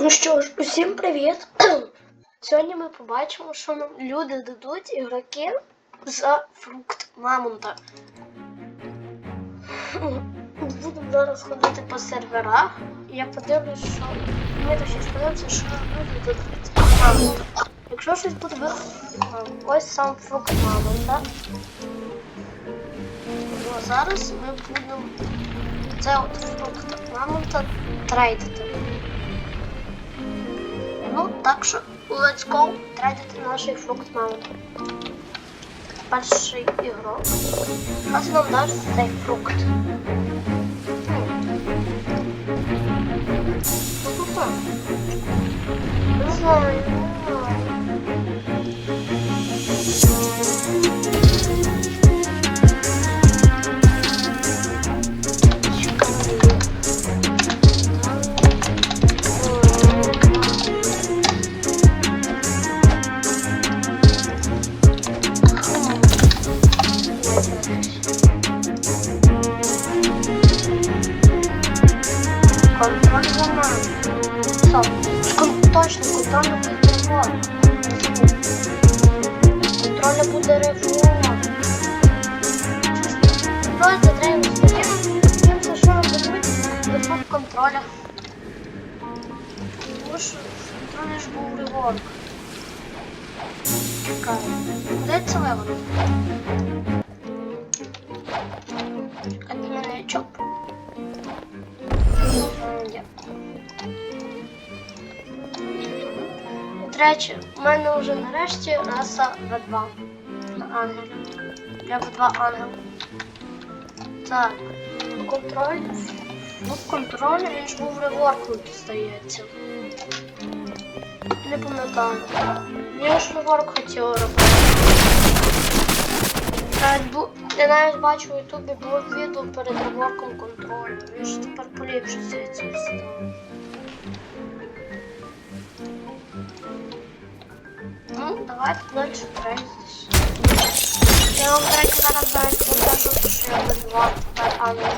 Ну що ж, усім привіт! Сьогодні ми побачимо, що нам люди дадуть ігроки за фрукт мамонта. Будемо зараз ходити по серверах. Я подивлюсь, що мені точніше подивиться, що люди дадуть мамонта. Якщо щось буде виходити, ось сам фрукт мамонта. Ну, зараз ми будемо це от фрукт мамонта трейдити. Ну, так що, let's go, тратити наш фрукт маунт. Перший ігрок. Ось нам дасть цей фрукт. Не знаю, Контроль буде за що робити, дефолт контроля. Тому що в контролі ж був чоп. Є. До речі, у мене вже нарешті раса В2 ангелів. Я В2 ангел. Так, контроль. Ну, контроль, він ж був реворкнути, здається. Не пам'ятаю. Я ж реворк хотів робити. Навіть бу- Я навіть бачу в ютубі було відео перед реворком контролю. Він ж тепер поліпше здається став. Ну, давайте далі трейдитись. Я вам третій зараз навіть покажу, що я В2 тепер ангел.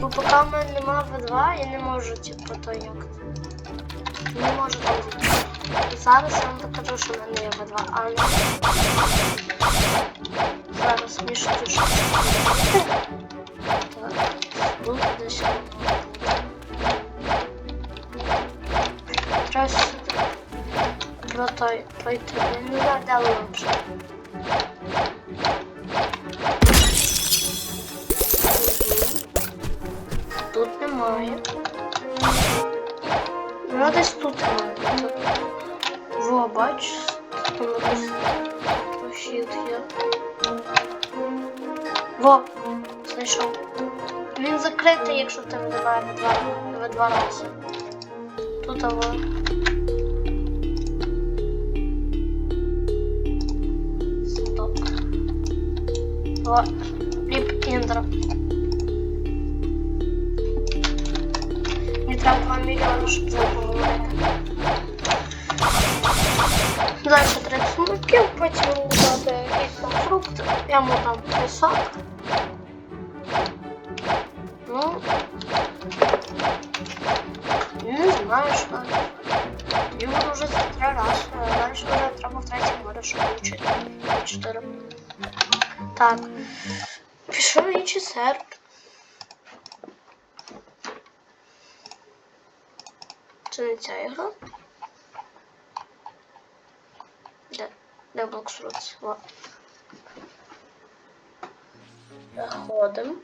Бо поки в мене немає В2, я не можу типу то як. Не можу там. І зараз я вам покажу, що в мене є В2 ангел. Зараз між тиші. Так, тут десь. Треба сюди. Про той пройти. Я не знаю, де лучше. Немає. Ну, десь тут. Во, бач, там прохід є. Во, знайшов. Він закритий, якщо ти вдиває два, в два рази. Тут во. Стоп. Во. Ліп інтро. Треба 2 мільйони, щоб це поговорити. Далі 30 муків, потім дати якийсь там фрукт, я йому там пісок. Ну, не знаю, що. Буду вже за три рази, далі вже треба в третій море, щоб вчити. Чотири. Так. Пішов інший серп. Це не ця ігра. Де? Де блоксрутс? О. Заходимо.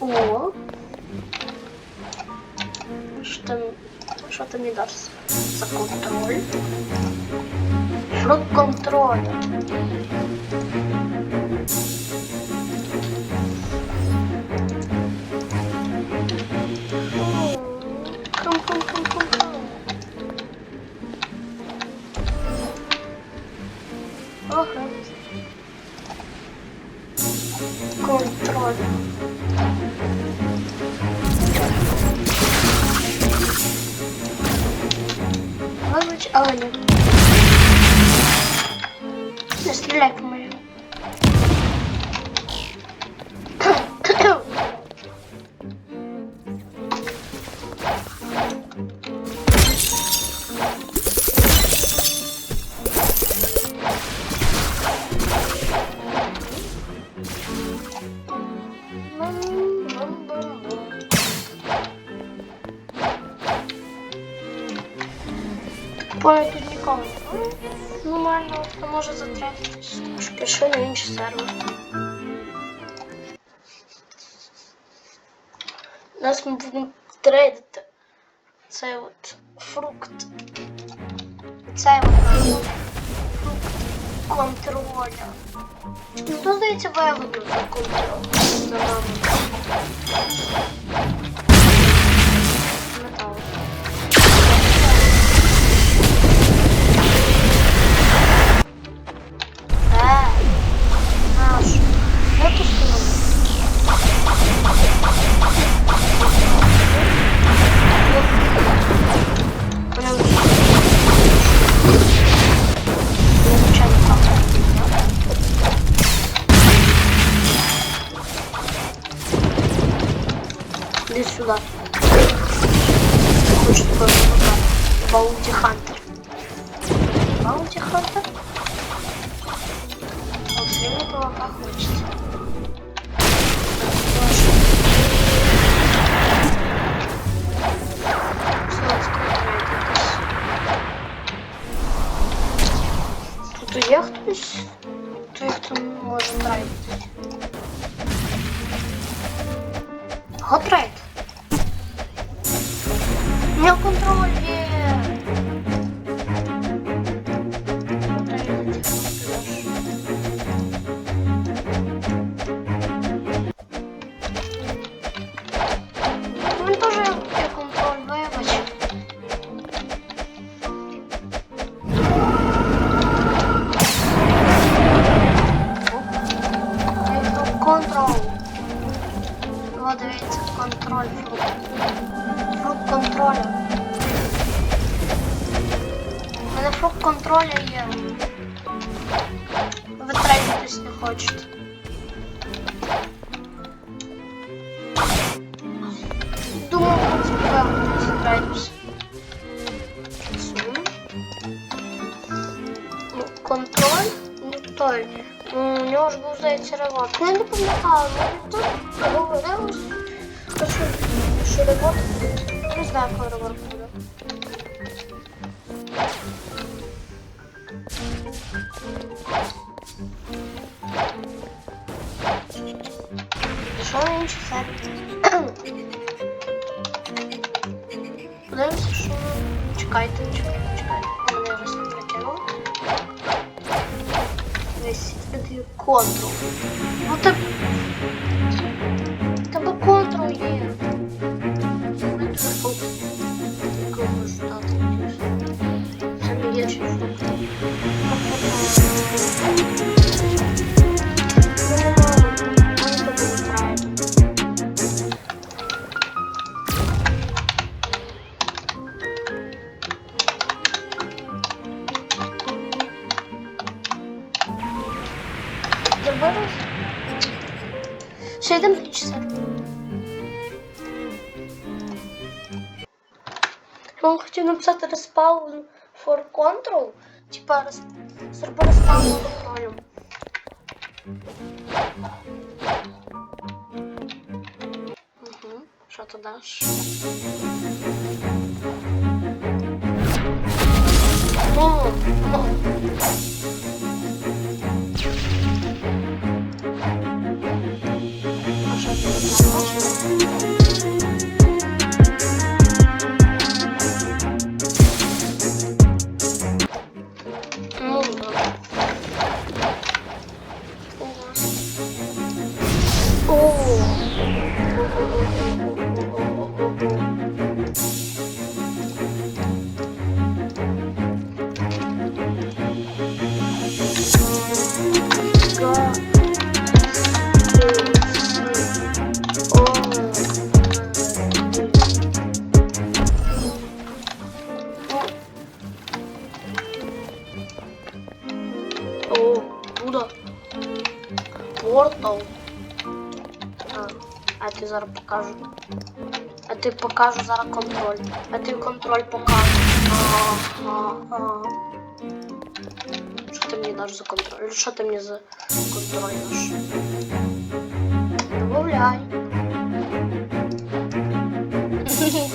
О. Що там, що там не дасть? За контроль. Кум. Ага. Контроль. Вибач, але. Не стріляй по мені. Понял, тут Нормально, то може затратитись. Пішли на інший сервер. Нас ми будемо трейдити цей от фрукт. Цей от фрукт контроля. Ну, то, здається, вигодно за контроль. Метал. много. Я хочу такое много. Баунти Хантер. Баунти Хантер? Он все время по локах хочется. Тут яхтусь, то их там можно нравиться. Hot Ride. Меня контроль Ну, у нього ж був здається револьвер. Ну, Я не пам'ятаю, ну тут говорилось, що, що револьвер. Не знаю, коли револьвер буде. Що на інший сервіс? Подивимося, що... Чекайте, чекайте, контрол. Ну так. Тебе контрол є. Якого ж дати? Це не є чи написати respawn for control. Типа зроби respawn контролем. Угу. Що ти даш? Ну, ну. Покажу. А ти покажу зараз контроль. А ти контроль покажу. Що ти мені даш за контроль? Що ти мені за контроль даш? Добавляй.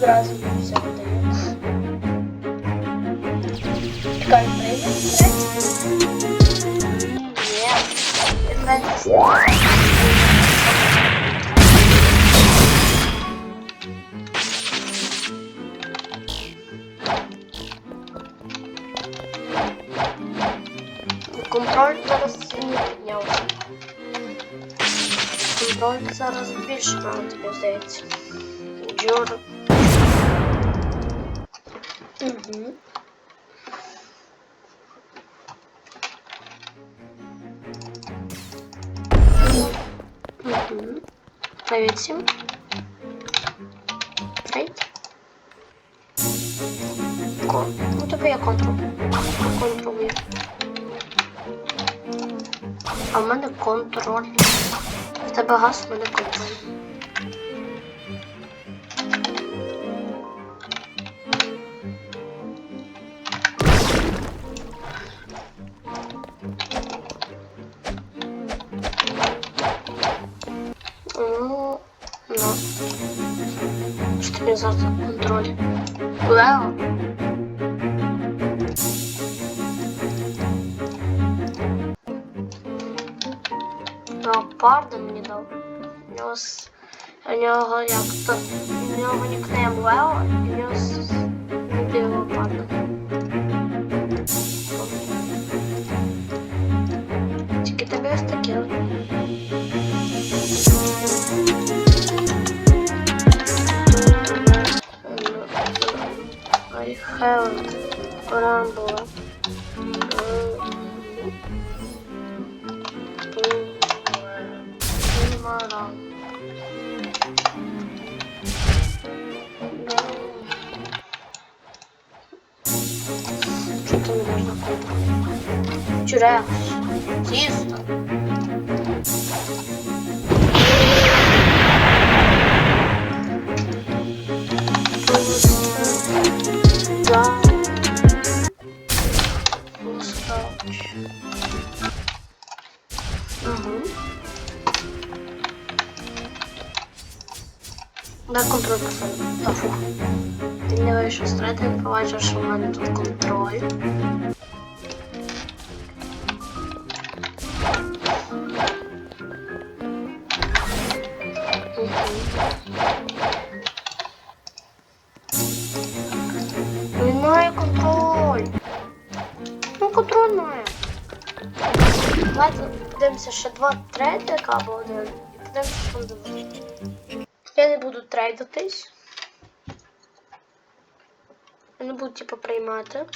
Зразу все видає. Чекай, прийде. Ні. Це Контроль зараз сильно піднявся. Контроль зараз більше надо тобі здається. Джур. Угу. Угу. Привіт всім. Привіт. Кон. Ну тобі я контрол. Контрол А в мене контроль. В тебе газ, в мене контроль. Ну, ну. Що тобі зараз за контроль? Лео? Леопарда мені дав. У нього, у нього як то. У нього нікнейм Лео, і у нього с- леопарда. Тільки тобі ось таке. Да. Контроль поставив. Та фух. Ти не вийшов з трети, не побачив, що в мене тут контроль. Два трейдика або один. І що. Я не буду трейдитись. Я не буду типу приймати.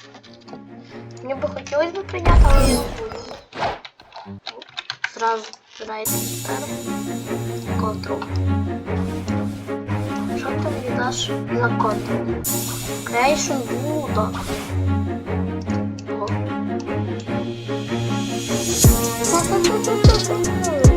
Мені би хотілося б прийняти, але не буду. Зразу трейд тепер. Контрол. Що ти мені даш контрол? Creation Buddha. ハハハハ!